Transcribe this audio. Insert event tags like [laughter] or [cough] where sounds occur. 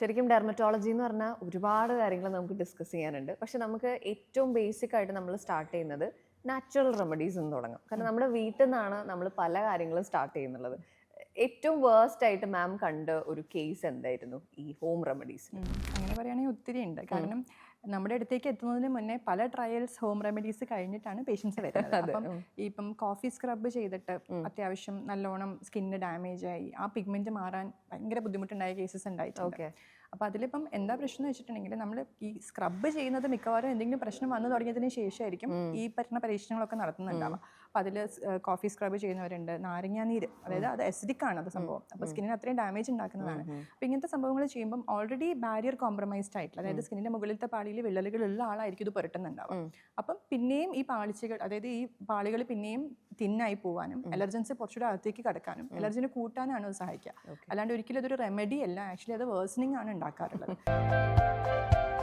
ശരിക്കും ഡെർമറ്റോളജി എന്ന് പറഞ്ഞാൽ ഒരുപാട് കാര്യങ്ങൾ നമുക്ക് ഡിസ്കസ് ചെയ്യാനുണ്ട്. പക്ഷെ നമുക്ക് ഏറ്റവും ബേസിക് ആയിട്ട് നമ്മൾ സ്റ്റാർട്ട് ചെയ്യുന്നത് നാച്ചുറൽ റെമഡീസ് എന്ന് തുടങ്ങാം. കാരണം നമ്മുടെ വീട്ടിൽ നിന്നാണ് നമ്മൾ പല കാര്യങ്ങളും സ്റ്റാർട്ട് ചെയ്യുന്നുള്ളത്. ഏറ്റവും വേർസ്റ്റ് ആയിട്ട് മാം കണ്ട ഒരു കേസ് എന്തായിരുന്നു? ഈ ഹോം റെമഡീസ് അങ്ങനെ പറയുകയാണെങ്കിൽ ഒത്തിരി ഉണ്ട്. കാരണം നമ്മുടെ അടുത്തേക്ക് എത്തുന്നതിന് മുന്നേ പല ട്രയൽസ് ഹോം റെമഡീസ് കഴിഞ്ഞിട്ടാണ് പേഷ്യൻസ് വരുന്നത്. [laughs] അപ്പം ഇപ്പം കോഫി സ്ക്രബ് ചെയ്തിട്ട് അത്യാവശ്യം നല്ലോണം സ്കിന്ന് ഡാമേജ് ആയി ആ പിഗ്മെന്റ് മാറാൻ ഭയങ്കര ബുദ്ധിമുട്ടുണ്ടായ കേസസ് ഉണ്ടായിട്ടുണ്ട്. അപ്പോൾ അതിലിപ്പം എന്താ പ്രശ്നം എന്ന് വെച്ചിട്ടുണ്ടെങ്കിൽ നമ്മൾ ഈ സ്ക്രബ് ചെയ്യുന്നത് മിക്കവാറും എന്തെങ്കിലും പ്രശ്നം വന്നു തുടങ്ങിയതിന് ശേഷമായിരിക്കും ഈ പറ്റുന്ന പരീക്ഷണങ്ങളൊക്കെ നടത്തുന്നുണ്ടാവുക. അപ്പോൾ അതിൽ കോഫി സ്ക്രബ് ചെയ്യുന്നവരുണ്ട്. നാരങ്ങാനീര് അതായത് അത് അസിഡിക് ആണ് അത് സംഭവം. അപ്പോൾ സ്കിന്നിന് അത്രയും ഡാമേജ് ഉണ്ടാക്കുന്നതാണ്. അപ്പോൾ ഇങ്ങനത്തെ സംഭവങ്ങൾ ചെയ്യുമ്പം ഓൾറെഡി ബാരിയർ കോംപ്രമൈസ്ഡ് ആയിട്ടുള്ള അതായത് സ്കിന്നിന്റെ മുകളിലത്തെ പാളിയിൽ വിള്ളലുകളുള്ള ആളായിരിക്കും ഇത് പുരട്ടുന്നുണ്ടാവും അപ്പം പിന്നെയും ഈ പാളിച്ചകൾ അതായത് ഈ പാളികൾ പിന്നെയും തിന്നായി പോവാനും അലർജൻസ് കുറച്ചുകൂടെ അകത്തേക്ക് കടക്കാനും അലർജിനെ കൂട്ടാനാണ് അത് സഹായിക്കുക. അല്ലാണ്ട് ഒരിക്കലും അതൊരു റെമഡി അല്ല. ആക്ച്വലി അത് വേഴ്സണിങ് ആണ് ഉണ്ടാക്കാറുള്ളത്. [laughs]